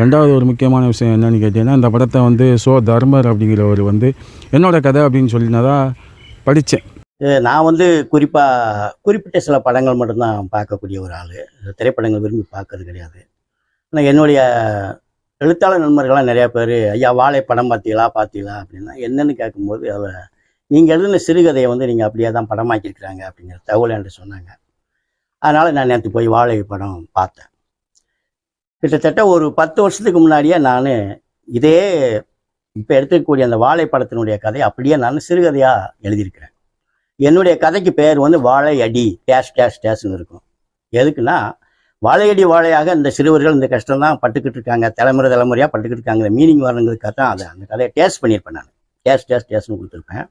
ரெண்டாவது ஒரு முக்கியமான விஷயம் என்னன்னு கேட்டிங்கன்னா இந்த படத்தை வந்து சோ தர்மர் அப்படிங்கிறவர் வந்து என்னோட கதை அப்படின்னு சொல்லினதா படித்தேன் நான் வந்து குறிப்பாக குறிப்பிட்ட சில படங்கள் மட்டும்தான் பார்க்கக்கூடிய ஒரு ஆள். திரைப்படங்கள் விரும்பி பார்க்கறது கிடையாது. ஆனால் என்னுடைய எழுத்தாளர் நண்பர்கள்லாம் நிறையா பேர் ஐயா வாழை படம் பார்த்தீங்களா பார்த்தீங்களா? அப்படின்னா என்னன்னு கேட்கும்போது அதில் நீங்கள் எழுதின சிறுகதையை வந்து நீங்கள் அப்படியே தான் படமாக்கியிருக்கிறாங்க அப்படிங்கிற தகவல் என்று சொன்னாங்க. அதனால் நான் நேற்று போய் வாழை படம் பார்த்தேன். கிட்டத்தட்ட ஒரு பத்து வருஷத்துக்கு முன்னாடியே நான் இதே இப்போ எடுத்துக்கக்கூடிய அந்த வாழை படத்தினுடைய கதையை அப்படியே நான் சிறுகதையாக எழுதியிருக்கிறேன். என்னுடைய கதைக்கு பேர் வந்து வாழை அடி டேஷ் டேஷ் டேஷ்னு இருக்கும். எதுக்குன்னா வாழையடி வாழையாக இந்த சிறுவர்கள் இந்த கஷ்டம் தான் பட்டுக்கிட்டு இருக்காங்க தலைமுறை தலைமுறையாக பட்டுக்கிட்டு இருக்காங்க மீனிங் வரணுங்கிறதுக்காக தான் அதை அந்த கதையை டேஸ்ட் பண்ணியிருப்பேன் நான். டேஷ் டேஷ் டேஷ்னு கொடுத்துருப்பேன்.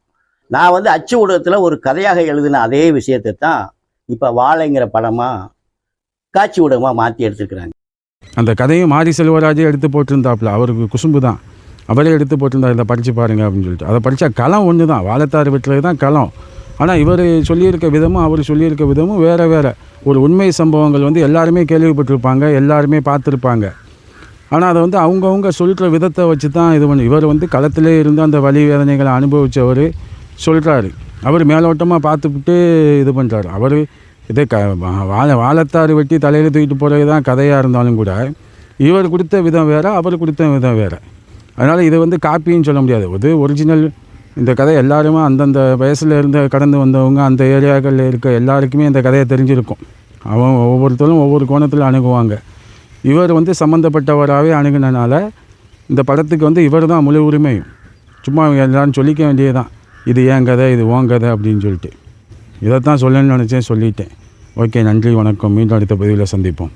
நான் வந்து அச்சு ஊடகத்தில் ஒரு கதையாக எழுதின அதே விஷயத்தை தான் இப்போ வாழைங்கிற படமாக காட்சி ஊடகமாக மாற்றி எடுத்துருக்குறாங்க. அந்த கதையும் மாரி செல்வராஜே எடுத்து போட்டிருந்தாப்புல. அவருக்கு குசும்பு தான். அவரே எடுத்து போட்டிருந்தார் இதை படித்து பாருங்க அப்படின்னு சொல்லிட்டு. அதை படித்தா களம் ஒன்று தான். வாழத்தாறு வெட்டுறது தான் களம். ஆனால் இவர் சொல்லியிருக்க விதமும் அவர் சொல்லியிருக்க விதமும் வேறு வேறு. ஒரு உண்மை சம்பவங்கள் வந்து எல்லாருமே கேள்விப்பட்டிருப்பாங்க எல்லாருமே பார்த்துருப்பாங்க. ஆனால் அதை வந்து அவங்கவுங்க சொல்கிற விதத்தை வச்சு தான் இது பண்ணி. இவர் வந்து களத்திலே இருந்து அந்த வழி வேதனைகளை அனுபவித்தவர் சொல்கிறாரு அவர் மேலோட்டமாக பார்த்துக்கிட்டு இது பண்ணுறாரு அவர் இதே க வா- வாழை வாழைத்தாறு வெட்டி தலையில் தூக்கிட்டு போகிறது தான் கதையாக இருந்தாலும் கூட இவர் கொடுத்த விதம் வேறு அவர் கொடுத்த விதம் வேறு. அதனால் இது வந்து காப்பின்னு சொல்ல முடியாது. இது ஒரிஜினல் இந்த கதை எல்லாருமே அந்தந்த வயசில் இருந்து கடந்து வந்தவங்க அந்த ஏரியாக்களில் இருக்க எல்லாருக்குமே இந்த கதையை தெரிஞ்சிருக்கும். அவன் ஒவ்வொருத்தரும் ஒவ்வொரு கோணத்தில் அணுகுவாங்க. இவர் வந்து சம்மந்தப்பட்டவராகவே அணுகுனனால இந்த படத்துக்கு வந்து இவர் தான் முழு உரிமையும். சும்மா எல்லாரும் சொல்லிக்க வேண்டியது தான் இது ஏன் கதை இது ஓன் கதை அப்படின்னு சொல்லிட்டு. இதைத்தான் சொல்லணும்னு நினச்சேன் சொல்லிட்டேன். ஓகே நன்றி வணக்கம். மீண்டும் அடுத்த பதிவில் சந்திப்போம்.